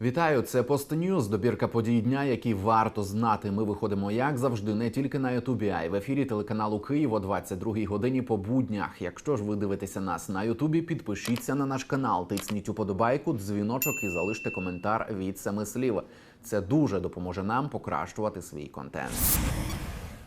Вітаю, це Постньюз, добірка подій дня, які варто знати. Ми виходимо, як завжди, не тільки на Ютубі, а й в ефірі телеканалу Київ о 22-й годині по буднях. Якщо ж ви дивитеся нас на Ютубі, підпишіться на наш канал, тисніть уподобайку, дзвіночок і залиште коментар від семи слів. Це дуже допоможе нам покращувати свій контент.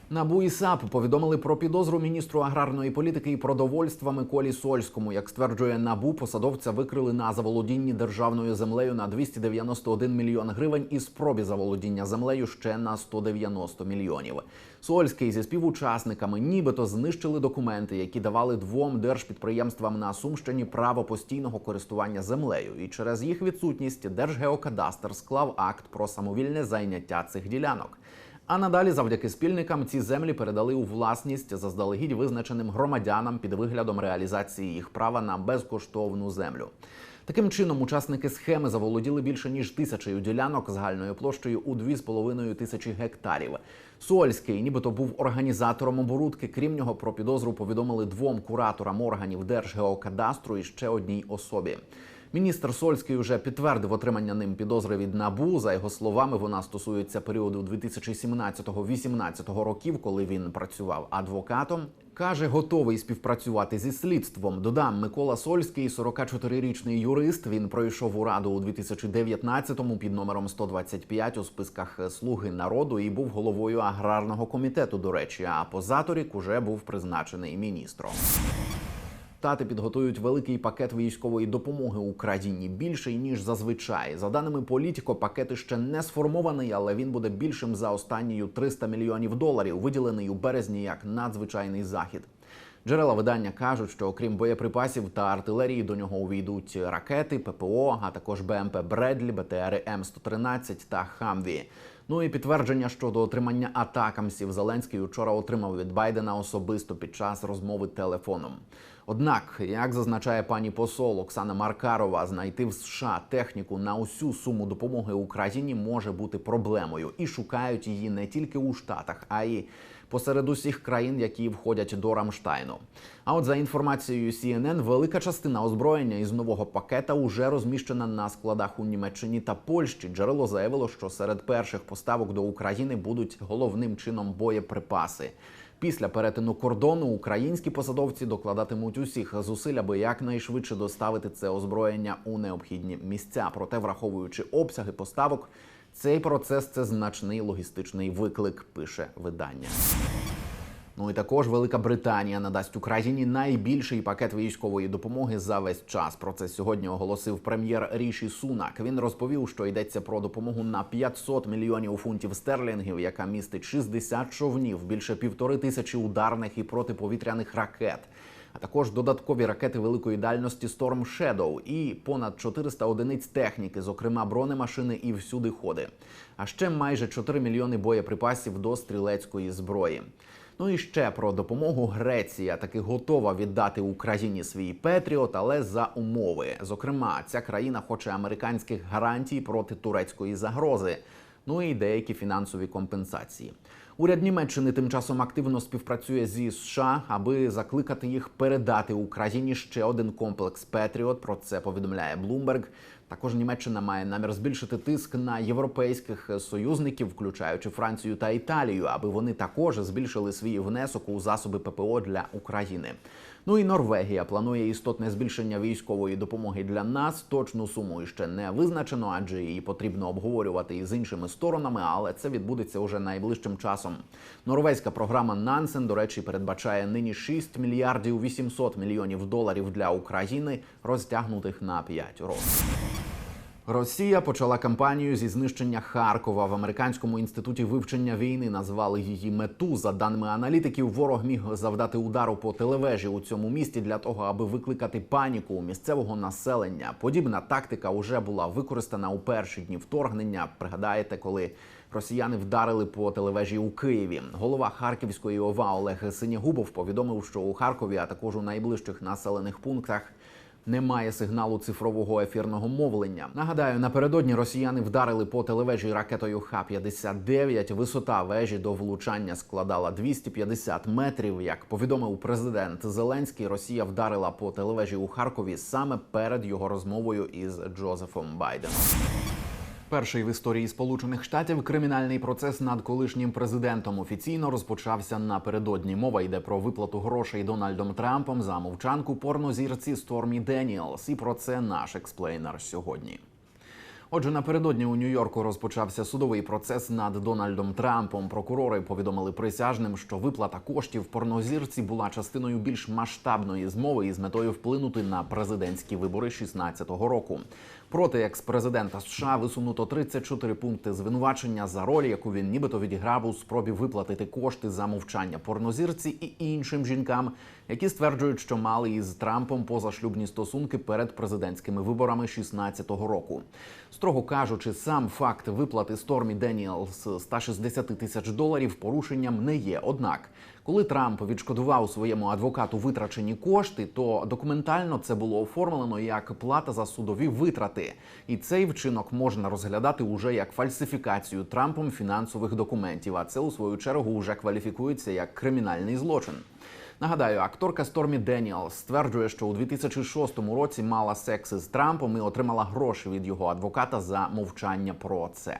НАБУ і САП повідомили про підозру міністру аграрної політики і продовольства Миколі Сольському. Як стверджує НАБУ, посадовця викрили на заволодінні державною землею на 291 мільйон гривень і спробі заволодіння землею ще на 190 мільйонів. Сольський зі співучасниками нібито знищили документи, які давали двом держпідприємствам на Сумщині право постійного користування землею. І через їх відсутність Держгеокадастр склав акт про самовільне зайняття цих ділянок. А надалі, завдяки спільникам, ці землі передали у власність заздалегідь визначеним громадянам під виглядом реалізації їх права на безкоштовну землю. Таким чином, учасники схеми заволоділи більше ніж тисячею ділянок загальною площею у 2,5 тисячі гектарів. Сольський, нібито був організатором оборудки. Крім нього, про підозру повідомили двом кураторам органів Держгеокадастру і ще одній особі. Міністр Сольський вже підтвердив отримання ним підозри від набу. За його словами, вона стосується періоду 2017-2018 років, коли він працював адвокатом. Каже, готовий співпрацювати зі слідством. Додам Микола Сольський, 44-річний юрист. Він пройшов у раду у 2019-му під номером 125 у списках Слуги народу і був головою аграрного комітету. До речі, а позаторік уже був призначений міністром. Штати підготують великий пакет військової допомоги Україні більший ніж зазвичай. За даними політико, пакет ще не сформований, але він буде більшим за останньою 300 мільйонів доларів, виділений у березні як надзвичайний захід. Джерела видання кажуть, що окрім боєприпасів та артилерії до нього увійдуть ракети, ППО, а також БМП Бредлі, БТРи М113 та Хамві. Ну і підтвердження щодо отримання атакамсів Зеленський учора отримав від Байдена особисто під час розмови телефоном. Однак, як зазначає пані посол Оксана Маркарова, знайти в США техніку на усю суму допомоги Україні може бути проблемою, і шукають її не тільки у Штатах, а й посеред усіх країн, які входять до Рамштайну. А от за інформацією CNN, велика частина озброєння із нового пакета уже розміщена на складах у Німеччині та Польщі. Джерело заявило, що серед перших поставок до України будуть головним чином боєприпаси. Після перетину кордону українські посадовці докладатимуть усіх зусиль, аби якнайшвидше доставити це озброєння у необхідні місця. Проте, враховуючи обсяги поставок, цей процес це значний логістичний виклик. Пише видання. Ну і також Велика Британія надасть Україні найбільший пакет військової допомоги за весь час. Про це сьогодні оголосив прем'єр Ріші Сунак. Він розповів, що йдеться про допомогу на 500 мільйонів фунтів стерлінгів, яка містить 60 човнів, більше півтори тисячі ударних і протиповітряних ракет. А також додаткові ракети великої дальності Storm Shadow і понад 400 одиниць техніки, зокрема бронемашини і всюди ходи. А ще майже 4 мільйони боєприпасів до стрілецької зброї. Ну і ще про допомогу Греція таки готова віддати Україні свій Петріот, але за умови. Зокрема, ця країна хоче американських гарантій проти турецької загрози. Ну і деякі фінансові компенсації. Уряд Німеччини тим часом активно співпрацює зі США, аби закликати їх передати Україні ще один комплекс Петріот. Про це повідомляє Bloomberg. Також Німеччина має намір збільшити тиск на європейських союзників, включаючи Францію та Італію, аби вони також збільшили свій внесок у засоби ППО для України. Ну і Норвегія планує істотне збільшення військової допомоги для нас. Точну суму іще не визначено, адже її потрібно обговорювати із іншими сторонами, але це відбудеться уже найближчим часом. Норвезька програма Нансен, до речі, передбачає нині 6 мільярдів 800 мільйонів доларів для України, розтягнутих на 5 років. Росія почала кампанію зі знищення Харкова в американському інституті вивчення війни. Назвали її мету. За даними аналітиків, ворог міг завдати удару по телевежі у цьому місті для того, аби викликати паніку у місцевого населення. Подібна тактика вже була використана у перші дні вторгнення. Пригадаєте, коли росіяни вдарили по телевежі у Києві. Голова Харківської ОВА Олег Синягубов повідомив, що у Харкові, а також у найближчих населених пунктах Немає сигналу цифрового ефірного мовлення. Нагадаю, напередодні росіяни вдарили по телевежі ракетою Х-59. Висота вежі до влучання складала 250 метрів. Як повідомив президент Зеленський, Росія вдарила по телевежі у Харкові саме перед його розмовою із Джозефом Байденом. Перший в історії Сполучених Штатів кримінальний процес над колишнім президентом офіційно розпочався напередодні. Мова йде про виплату грошей Дональдом Трампом за мовчанку порнозірці Стормі Деніелс. І про це наш експлейнер сьогодні. Отже, напередодні у Нью-Йорку розпочався судовий процес над Дональдом Трампом. Прокурори повідомили присяжним, що виплата коштів порнозірці була частиною більш масштабної змови із метою вплинути на президентські вибори 16-го року. Проти екс-президента США висунуто 34 пункти звинувачення за роль, яку він нібито відіграв у спробі виплатити кошти за мовчання порнозірці і іншим жінкам, які стверджують, що мали із Трампом позашлюбні стосунки перед президентськими виборами 16-го року. Строго кажучи, сам факт виплати Стормі Деніелс 160 тисяч доларів порушенням не є. Однак, коли Трамп відшкодував своєму адвокату витрачені кошти, то документально це було оформлено як плата за судові витрати, і цей вчинок можна розглядати уже як фальсифікацію Трампом фінансових документів. А це у свою чергу вже кваліфікується як кримінальний злочин. Нагадаю, акторка Стормі Деніелс стверджує, що у 2006 році мала секс із Трампом і отримала гроші від його адвоката за мовчання про це.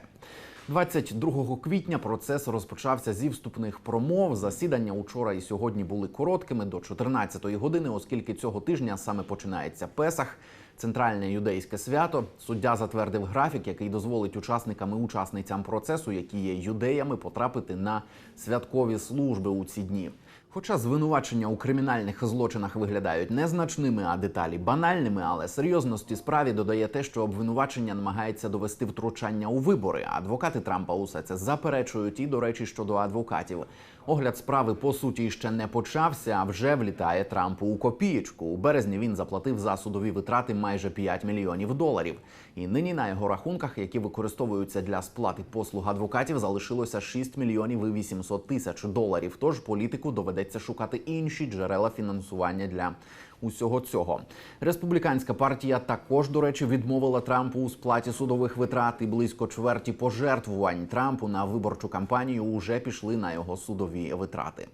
22 квітня процес розпочався зі вступних промов. Засідання учора і сьогодні були короткими до 14-ї години, оскільки цього тижня саме починається Песах. Центральне юдейське свято суддя затвердив графік, який дозволить учасникам і учасницям процесу, які є юдеями, потрапити на святкові служби у ці дні. Хоча звинувачення у кримінальних злочинах виглядають незначними, а деталі банальними, але серйозності справі додає те, що обвинувачення намагається довести втручання у вибори. Адвокати Трампа усе це заперечують. І, до речі, щодо адвокатів, огляд справи по суті ще не почався, а вже влітає Трампу у копієчку. У березні він заплатив за судові витрати майже 5 мільйонів доларів. І нині на його рахунках, які використовуються для сплати послуг адвокатів, залишилося 6 мільйонів і 800 тисяч доларів. Тож політику доведеться шукати інші джерела фінансування для усього цього. Республіканська партія також, до речі, відмовила Трампу у сплаті судових витрат і близько чверті пожертвувань Трампу на виборчу кампанію уже пішли на його судові витрати.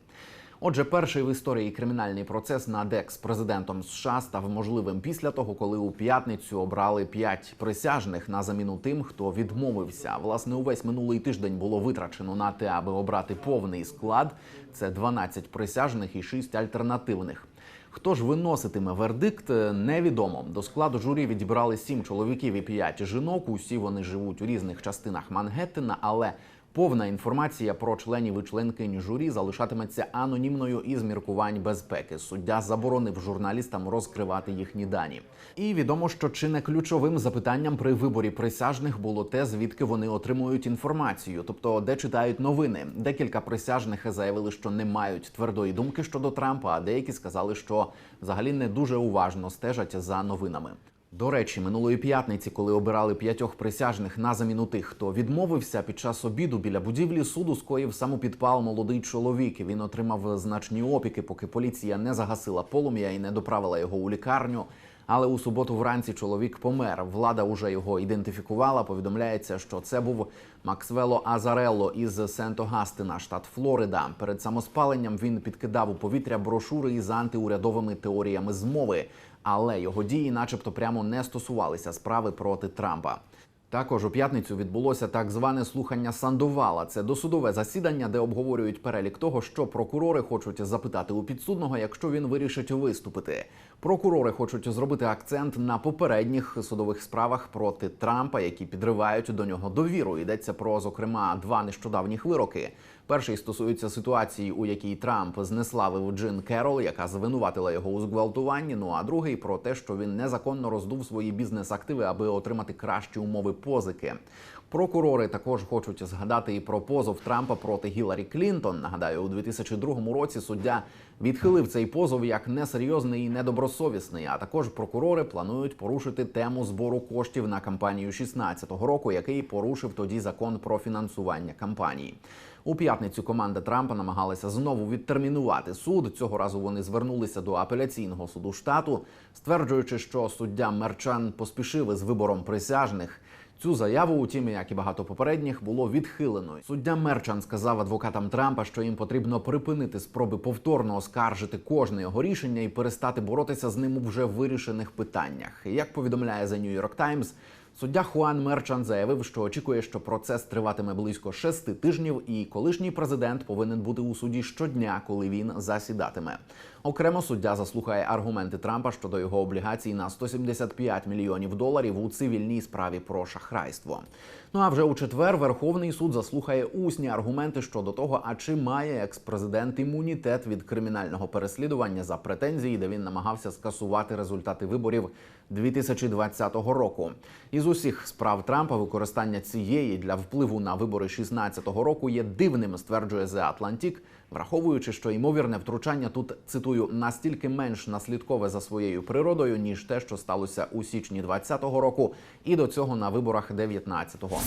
Отже, перший в історії кримінальний процес над екс-президентом США став можливим після того, коли у п'ятницю обрали п'ять присяжних на заміну тим, хто відмовився. Власне, увесь минулий тиждень було витрачено на те, аби обрати повний склад. Це 12 присяжних і 6 альтернативних. Хто ж виноситиме вердикт, невідомо. До складу журі відібрали сім чоловіків і п'ять жінок. Усі вони живуть у різних частинах Мангеттена, але Повна інформація про членів і членкинь журі залишатиметься анонімною із міркувань безпеки. Суддя заборонив журналістам розкривати їхні дані. І відомо, що чи не ключовим запитанням при виборі присяжних було те, звідки вони отримують інформацію, тобто де читають новини. Декілька присяжних заявили, що не мають твердої думки щодо Трампа, а деякі сказали, що взагалі не дуже уважно стежать за новинами. До речі, минулої п'ятниці, коли обирали п'ятьох присяжних на заміну тих, хто відмовився під час обіду біля будівлі суду, скоїв самопідпал молодий чоловік. Він отримав значні опіки, поки поліція не загасила полум'я і не доправила його у лікарню. Але у суботу вранці чоловік помер. Влада уже його ідентифікувала. Повідомляється, що це був Максвело Азарелло із Сент-Огастина, штат Флорида. Перед самоспаленням він підкидав у повітря брошури із антиурядовими теоріями змови, але його дії, начебто, прямо не стосувалися справи проти Трампа. Також у п'ятницю відбулося так зване слухання Сандувала. Це досудове засідання, де обговорюють перелік того, що прокурори хочуть запитати у підсудного, якщо він вирішить виступити. Прокурори хочуть зробити акцент на попередніх судових справах проти Трампа, які підривають до нього довіру. Йдеться про зокрема два нещодавніх вироки. Перший стосується ситуації, у якій Трамп знеславив Джин Керол, яка звинуватила його у зґвалтуванні. Ну а другий про те, що він незаконно роздув свої бізнес-активи, аби отримати кращі умови позики. Прокурори також хочуть згадати і про позов Трампа проти Гіларі Клінтон. Нагадаю, у 2002 році суддя відхилив цей позов як несерйозний і недобросовісний. А також прокурори планують порушити тему збору коштів на кампанію 16-го року, який порушив тоді закон про фінансування кампанії. У п'ятницю команда Трампа намагалася знову відтермінувати суд. Цього разу вони звернулися до апеляційного суду штату, стверджуючи, що суддя Мерчан поспішив із вибором присяжних. Цю заяву, утім, як і багато попередніх, було відхилено. Суддя Мерчан сказав адвокатам Трампа, що їм потрібно припинити спроби повторно оскаржити кожне його рішення і перестати боротися з ним у вже вирішених питаннях. Як повідомляє The New York Times, Суддя Хуан Мерчан заявив, що очікує, що процес триватиме близько шести тижнів, і колишній президент повинен бути у суді щодня, коли він засідатиме. Окремо суддя заслухає аргументи Трампа щодо його облігацій на 175 мільйонів доларів у цивільній справі про шахрайство. Ну а вже у четвер Верховний суд заслухає усні аргументи щодо того, а чи має екс-президент імунітет від кримінального переслідування за претензії, де він намагався скасувати результати виборів 2020 року. Із усіх справ Трампа використання цієї для впливу на вибори 2016 року є дивним, стверджує The Atlantic, враховуючи, що ймовірне втручання тут цитую настільки менш наслідкове за своєю природою, ніж те, що сталося у січні 2020 року, і до цього на виборах 19-го.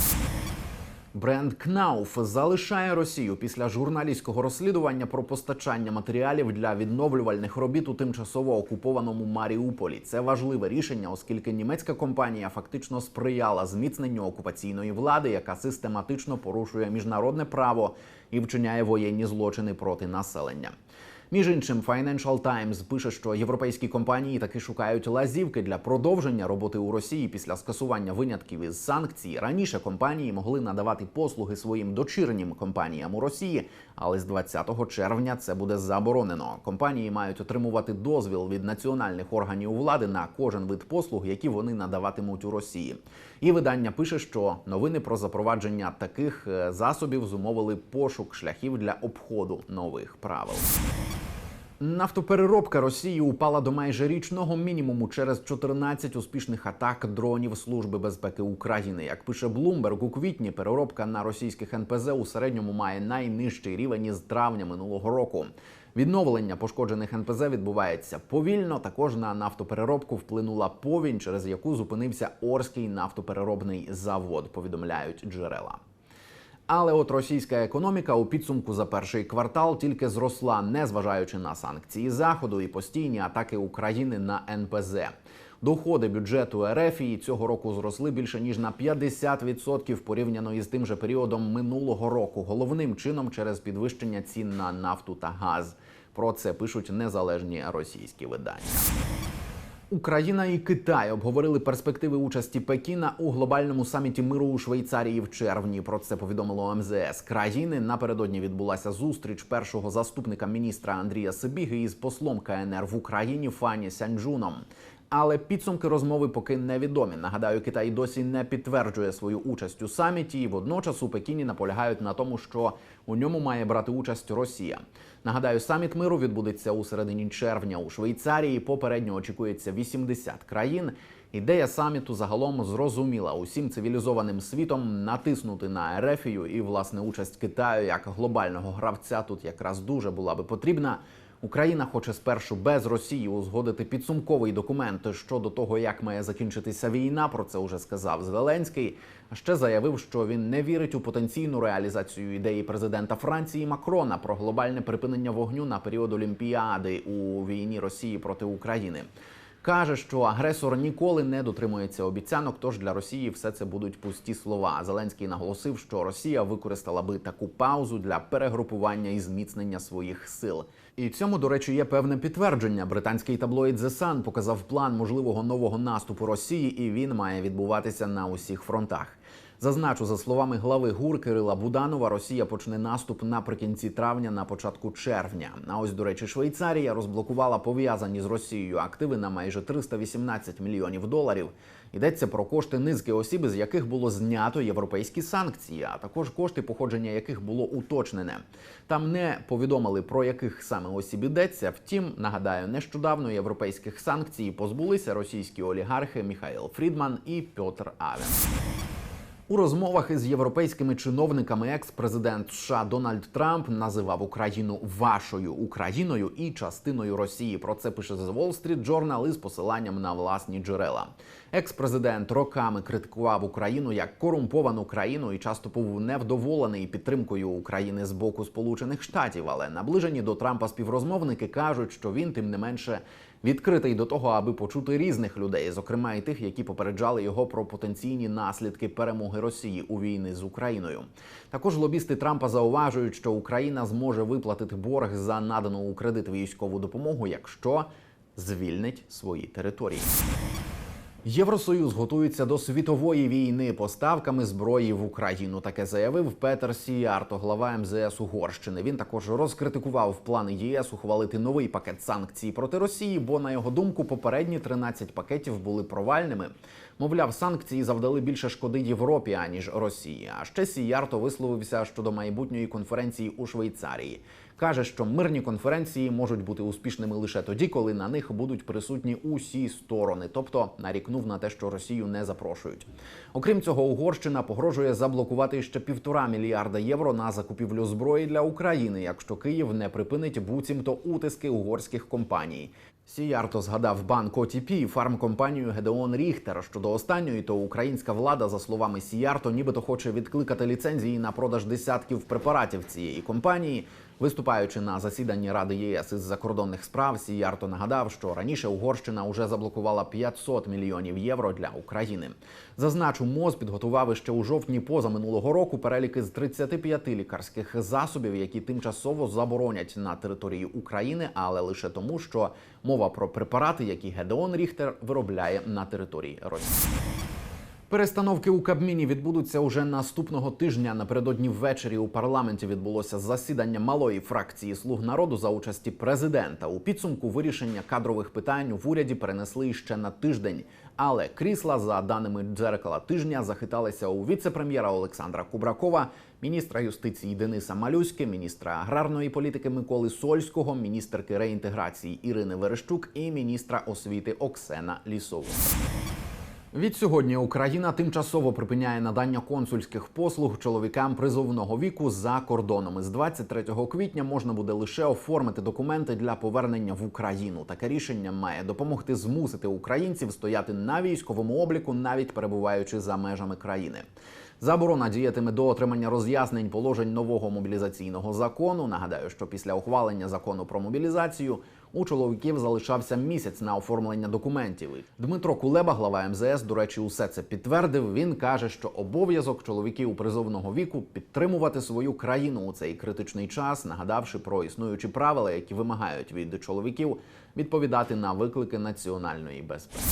Бренд Кнауф залишає Росію після журналістського розслідування про постачання матеріалів для відновлювальних робіт у тимчасово окупованому Маріуполі. Це важливе рішення, оскільки німецька компанія фактично сприяла зміцненню окупаційної влади, яка систематично порушує міжнародне право і вчиняє воєнні злочини проти населення. Між іншим, Financial Times пише, що європейські компанії таки шукають лазівки для продовження роботи у Росії після скасування винятків із санкцій. Раніше компанії могли надавати послуги своїм дочірнім компаніям у Росії, але з 20 червня це буде заборонено. Компанії мають отримувати дозвіл від національних органів влади на кожен вид послуг, які вони надаватимуть у Росії. І видання пише, що новини про запровадження таких е, засобів зумовили пошук шляхів для обходу нових правил. Нафтопереробка Росії упала до майже річного мінімуму через 14 успішних атак дронів Служби безпеки України. Як пише Bloomberg, у квітні переробка на російських НПЗ у середньому має найнижчий рівень із травня минулого року. Відновлення пошкоджених НПЗ відбувається повільно. Також на нафтопереробку вплинула повінь, через яку зупинився Орський нафтопереробний завод. Повідомляють джерела. Але от російська економіка у підсумку за перший квартал тільки зросла, незважаючи на санкції заходу і постійні атаки України на НПЗ. Доходи бюджету РФ і цього року зросли більше ніж на 50% порівняно із тим же періодом минулого року. Головним чином через підвищення цін на нафту та газ. Про це пишуть незалежні російські видання. Україна і Китай обговорили перспективи участі Пекіна у глобальному саміті миру у Швейцарії в червні. Про це повідомило МЗС країни. Напередодні відбулася зустріч першого заступника міністра Андрія Сибіги із послом КНР в Україні Фані Сянджуном. Але підсумки розмови поки невідомі. Нагадаю, Китай досі не підтверджує свою участь у саміті. і Водночас у Пекіні наполягають на тому, що у ньому має брати участь Росія. Нагадаю, саміт миру відбудеться у середині червня у Швейцарії. Попередньо очікується 80 країн. Ідея саміту загалом зрозуміла усім цивілізованим світом натиснути на Ерефію і власне участь Китаю як глобального гравця тут якраз дуже була би потрібна. Україна хоче спершу без Росії узгодити підсумковий документ щодо того, як має закінчитися війна. Про це вже сказав Зеленський. Ще заявив, що він не вірить у потенційну реалізацію ідеї президента Франції Макрона про глобальне припинення вогню на період Олімпіади у війні Росії проти України. Каже, що агресор ніколи не дотримується обіцянок. Тож для Росії все це будуть пусті слова. Зеленський наголосив, що Росія використала би таку паузу для перегрупування і зміцнення своїх сил. І цьому, до речі, є певне підтвердження. Британський таблоїд The Sun показав план можливого нового наступу Росії, і він має відбуватися на усіх фронтах. Зазначу, за словами глави ГУР Кирила Буданова, Росія почне наступ наприкінці травня, на початку червня. А ось, до речі, Швейцарія розблокувала пов'язані з Росією активи на майже 318 мільйонів доларів. Йдеться про кошти низки осіб, з яких було знято європейські санкції, а також кошти, походження яких було уточнене. Там не повідомили про яких саме осіб йдеться. Втім, нагадаю, нещодавно європейських санкцій позбулися російські олігархи Міхаїл Фрідман і Петр Авен. У розмовах із європейськими чиновниками екс-президент США Дональд Трамп називав Україну вашою Україною і частиною Росії. Про це пише The Wall Street Journal із посиланням на власні джерела. Екс-президент роками критикував Україну як корумповану країну і часто був невдоволений підтримкою України з боку Сполучених Штатів. Але наближені до Трампа співрозмовники кажуть, що він тим не менше відкритий до того, аби почути різних людей, зокрема і тих, які попереджали його про потенційні наслідки перемоги Росії у війни з Україною. Також лобісти Трампа зауважують, що Україна зможе виплатити борг за надану у кредит військову допомогу, якщо звільнить свої території. Євросоюз готується до світової війни поставками зброї в Україну. Таке заявив Петер Сіярто, глава МЗС Угорщини. Він також розкритикував плани ЄС ухвалити новий пакет санкцій проти Росії, бо на його думку попередні 13 пакетів були провальними. Мовляв, санкції завдали більше шкоди Європі аніж Росії. А ще Сіярто висловився щодо майбутньої конференції у Швейцарії. Каже, що мирні конференції можуть бути успішними лише тоді, коли на них будуть присутні усі сторони, тобто нарікнув на те, що Росію не запрошують. Окрім цього, Угорщина погрожує заблокувати ще півтора мільярда євро на закупівлю зброї для України, якщо Київ не припинить буцімто утиски угорських компаній. Сіярто згадав банк ОТП фармкомпанію Гедеон Ріхтер. Щодо останньої, то українська влада, за словами Сіярто, нібито хоче відкликати ліцензії на продаж десятків препаратів цієї компанії. Виступаючи на засіданні Ради ЄС із закордонних справ, Сіярто нагадав, що раніше Угорщина вже заблокувала 500 мільйонів євро для України. Зазначу, МОЗ підготував ще у жовтні позаминулого року переліки з 35 лікарських засобів, які тимчасово заборонять на території України, але лише тому, що мова про препарати, які Гедеон Ріхтер виробляє на території Росії. Перестановки у Кабміні відбудуться уже наступного тижня. Напередодні ввечері у парламенті відбулося засідання малої фракції Слуг народу за участі президента. У підсумку вирішення кадрових питань в уряді перенесли ще на тиждень. Але крісла, за даними дзеркала тижня, захиталися у віце-прем'єра Олександра Кубракова, міністра юстиції Дениса Малюськи, міністра аграрної політики Миколи Сольського, міністерки реінтеграції Ірини Верещук і міністра освіти Оксена Лісову. Відсьогодні Україна тимчасово припиняє надання консульських послуг чоловікам призовного віку за кордоном. З 23 квітня можна буде лише оформити документи для повернення в Україну. Таке рішення має допомогти змусити українців стояти на військовому обліку, навіть перебуваючи за межами країни. Заборона діятиме до отримання роз'яснень положень нового мобілізаційного закону. Нагадаю, що після ухвалення закону про мобілізацію у чоловіків залишався місяць на оформлення документів. Дмитро Кулеба, глава МЗС, до речі, усе це підтвердив. Він каже, що обов'язок чоловіків призовного віку підтримувати свою країну у цей критичний час, нагадавши про існуючі правила, які вимагають від чоловіків відповідати на виклики національної безпеки.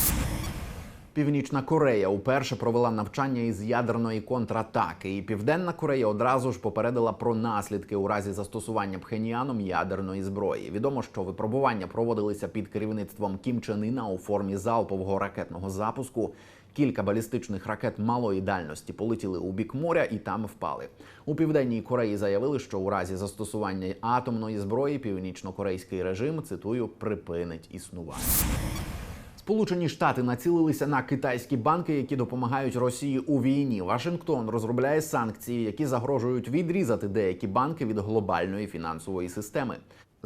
Північна Корея уперше провела навчання із ядерної контратаки, і Південна Корея одразу ж попередила про наслідки у разі застосування Пхеньяном ядерної зброї. Відомо, що випробування проводилися під керівництвом Кім Чен Іна у формі залпового ракетного запуску. Кілька балістичних ракет малої дальності полетіли у бік моря і там впали. У південній Кореї заявили, що у разі застосування атомної зброї північно-корейський режим цитую припинить існування. Сполучені Штати націлилися на китайські банки, які допомагають Росії у війні. Вашингтон розробляє санкції, які загрожують відрізати деякі банки від глобальної фінансової системи.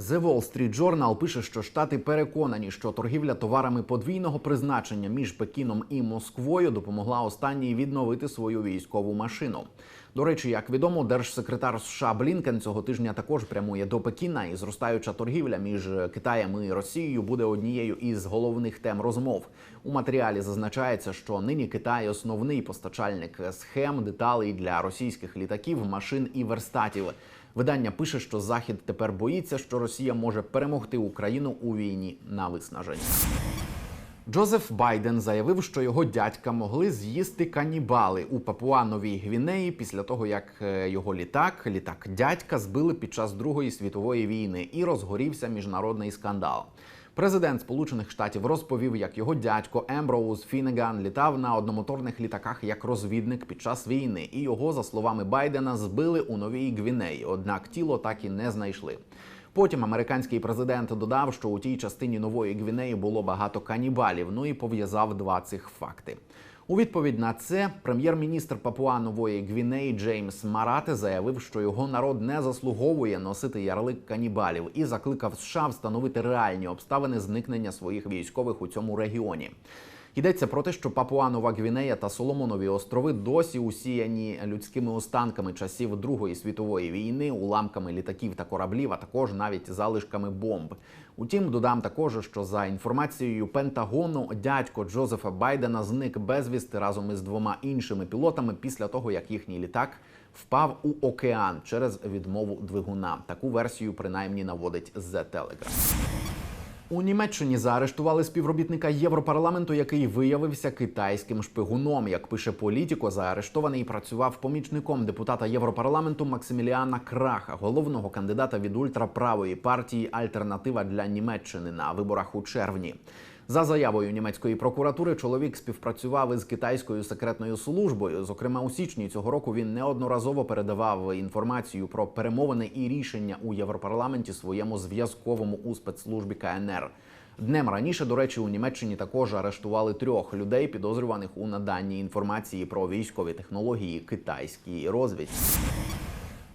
The Wall Street Journal пише, що штати переконані, що торгівля товарами подвійного призначення між Пекіном і Москвою допомогла останній відновити свою військову машину. До речі, як відомо, держсекретар США Блінкен цього тижня також прямує до Пекіна, і зростаюча торгівля між Китаєм і Росією буде однією із головних тем розмов. У матеріалі зазначається, що нині Китай основний постачальник схем, деталей для російських літаків, машин і верстатів. Видання пише, що Захід тепер боїться, що Росія може перемогти Україну у війні на виснаження. Джозеф Байден заявив, що його дядька могли з'їсти канібали у Папуа-Новій Гвінеї після того, як е, його літак, літак дядька, збили під час Другої світової війни і розгорівся міжнародний скандал. Президент Сполучених Штатів розповів, як його дядько Емброуз Фінеган літав на одномоторних літаках як розвідник під час війни, і його, за словами Байдена, збили у Новій Гвінеї. Однак тіло так і не знайшли. Потім американський президент додав, що у тій частині нової Гвінеї було багато канібалів. Ну і пов'язав два цих факти. У відповідь на це прем'єр-міністр Папуа Нової Гвінеї Джеймс Марате заявив, що його народ не заслуговує носити ярлик канібалів і закликав США встановити реальні обставини зникнення своїх військових у цьому регіоні. Йдеться про те, що Папуа Нова Гвінея та Соломонові острови досі усіяні людськими останками часів Другої світової війни, уламками літаків та кораблів, а також навіть залишками бомб. Утім, додам також, що за інформацією Пентагону, дядько Джозефа Байдена зник безвісти разом із двома іншими пілотами після того, як їхній літак впав у океан через відмову двигуна. Таку версію принаймні наводить The Telegraph. У Німеччині заарештували співробітника Європарламенту, який виявився китайським шпигуном. Як пише політіко, заарештований працював помічником депутата Європарламенту Максиміліана Краха, головного кандидата від ультраправої партії Альтернатива для Німеччини на виборах у червні. За заявою німецької прокуратури, чоловік співпрацював із китайською секретною службою. Зокрема, у січні цього року він неодноразово передавав інформацію про перемовини і рішення у Європарламенті своєму зв'язковому у спецслужбі КНР. Днем раніше, до речі, у Німеччині також арештували трьох людей, підозрюваних у наданні інформації про військові технології китайській розвідці.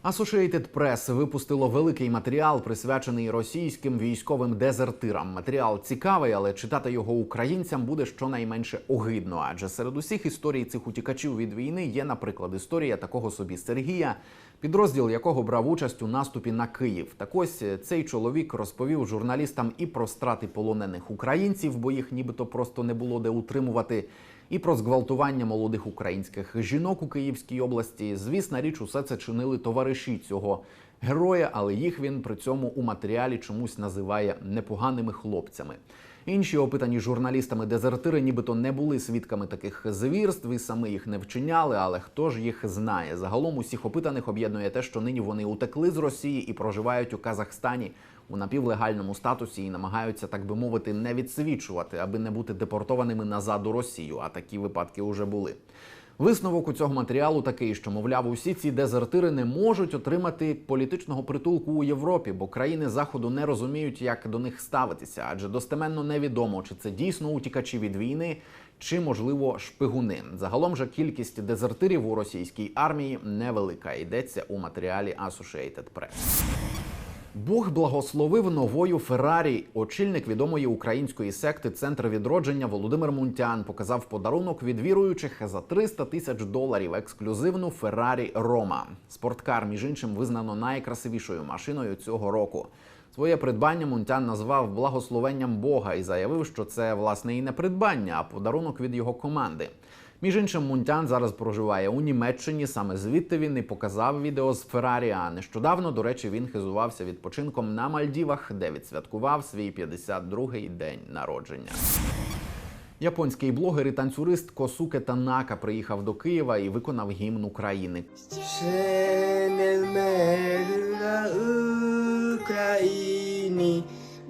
Associated Press випустило великий матеріал, присвячений російським військовим дезертирам. Матеріал цікавий, але читати його українцям буде щонайменше огидно. Адже серед усіх історій цих утікачів від війни є, наприклад, історія такого собі Сергія, підрозділ якого брав участь у наступі на Київ. Так ось цей чоловік розповів журналістам і про страти полонених українців, бо їх нібито просто не було де утримувати і про зґвалтування молодих українських жінок у Київській області. Звісна річ, усе це чинили товариші цього героя, але їх він при цьому у матеріалі чомусь називає непоганими хлопцями. Інші опитані журналістами дезертири, нібито не були свідками таких звірств і саме їх не вчиняли. Але хто ж їх знає? Загалом усіх опитаних об'єднує те, що нині вони утекли з Росії і проживають у Казахстані у напівлегальному статусі і намагаються, так би мовити, не відсвічувати, аби не бути депортованими назад у Росію. А такі випадки вже були. Висновок у цього матеріалу такий, що мовляв, усі ці дезертири не можуть отримати політичного притулку у Європі, бо країни заходу не розуміють, як до них ставитися, адже достеменно невідомо, чи це дійсно утікачі від війни, чи можливо шпигуни. Загалом же кількість дезертирів у російській армії невелика. Йдеться у матеріалі Associated Press. Бог благословив новою Феррарі. Очільник відомої української секти Центр відродження Володимир Мунтян показав подарунок від віруючих за 300 тисяч доларів ексклюзивну Феррарі Рома. Спорткар, між іншим, визнано найкрасивішою машиною цього року. Своє придбання Мунтян назвав благословенням Бога і заявив, що це власне і не придбання, а подарунок від його команди. Між іншим, Мунтян зараз проживає у Німеччині. Саме звідти він і показав відео з Феррарі. А нещодавно, до речі, він хизувався відпочинком на Мальдівах, де відсвяткував свій 52-й день народження. Японський блогер і танцюрист Косуке Танака приїхав до Києва і виконав гімн України. Україні,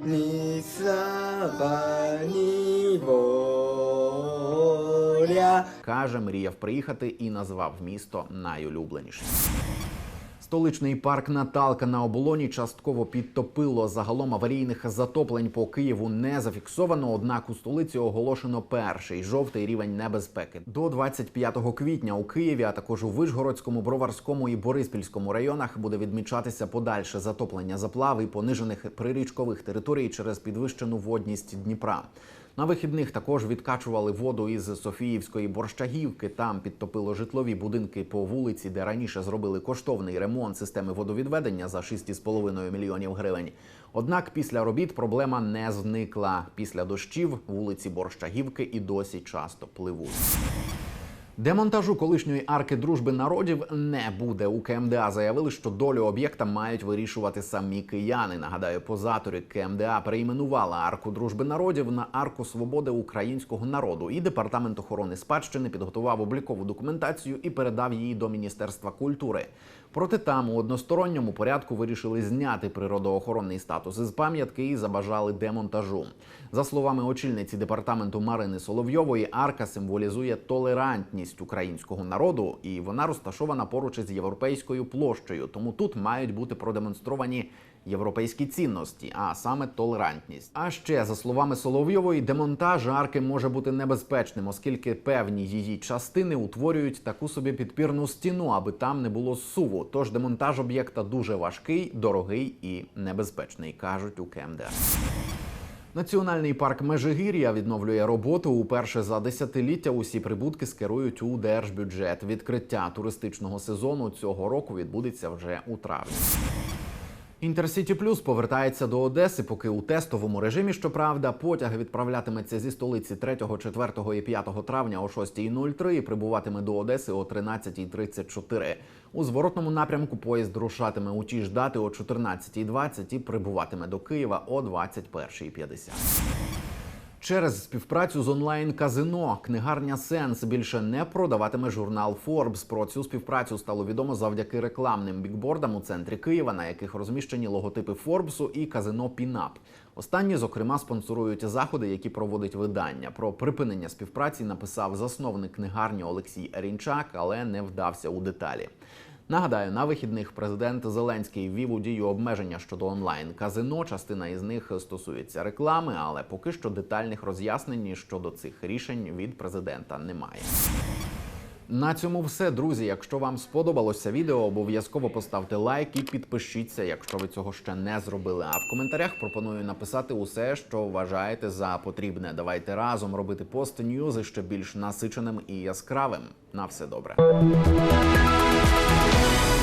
ні слава, ні воля. Каже, мріяв приїхати і назвав місто найулюбленішим. Столичний парк Наталка на оболоні частково підтопило. Загалом аварійних затоплень по Києву не зафіксовано. Однак у столиці оголошено перший жовтий рівень небезпеки. До 25 квітня у Києві, а також у Вишгородському, Броварському і Бориспільському районах буде відмічатися подальше затоплення заплав і понижених прирічкових територій через підвищену водність Дніпра. На вихідних також відкачували воду із Софіївської борщагівки. Там підтопило житлові будинки по вулиці, де раніше зробили коштовний ремонт системи водовідведення за 6,5 мільйонів гривень. Однак після робіт проблема не зникла. Після дощів вулиці Борщагівки і досі часто пливуть. Демонтажу колишньої арки дружби народів не буде. У КМДА заявили, що долю об'єкта мають вирішувати самі кияни. Нагадаю, позаторі КМДА перейменувала арку дружби народів на арку свободи українського народу. І департамент охорони спадщини підготував облікову документацію і передав її до Міністерства культури. Проте там у односторонньому порядку вирішили зняти природоохоронний статус із пам'ятки і забажали демонтажу. За словами очільниці департаменту Марини Соловйової, арка символізує толерантність українського народу, і вона розташована поруч із європейською площею. Тому тут мають бути продемонстровані європейські цінності, а саме толерантність. А ще за словами Соловйової, демонтаж арки може бути небезпечним, оскільки певні її частини утворюють таку собі підпірну стіну, аби там не було суву. Тож демонтаж об'єкта дуже важкий, дорогий і небезпечний, кажуть у КМДА. Національний парк Межигір'я відновлює роботу. Уперше за десятиліття усі прибутки скерують у держбюджет. Відкриття туристичного сезону цього року відбудеться вже у травні. Інтерсіті Плюс повертається до Одеси, поки у тестовому режимі, щоправда, потяг відправлятиметься зі столиці 3, 4 і 5 травня о 6.03 і прибуватиме до Одеси о 13.34. У зворотному напрямку поїзд рушатиме у ті ж дати о 14.20 і прибуватиме до Києва о 21.50. Через співпрацю з онлайн-казино книгарня Сенс більше не продаватиме журнал Forbes. Про цю співпрацю стало відомо завдяки рекламним бікбордам у центрі Києва, на яких розміщені логотипи Форбсу і казино Пінап. Останні, зокрема, спонсорують заходи, які проводить видання. Про припинення співпраці написав засновник книгарні Олексій Ерінчак, але не вдався у деталі. Нагадаю, на вихідних президент Зеленський ввів у дію обмеження щодо онлайн казино. Частина із них стосується реклами, але поки що детальних роз'яснень щодо цих рішень від президента немає. На цьому все, друзі. Якщо вам сподобалося відео, обов'язково поставте лайк і підпишіться, якщо ви цього ще не зробили. А в коментарях пропоную написати усе, що вважаєте за потрібне. Давайте разом робити пост ньюзи ще більш насиченим і яскравим. На все добре. you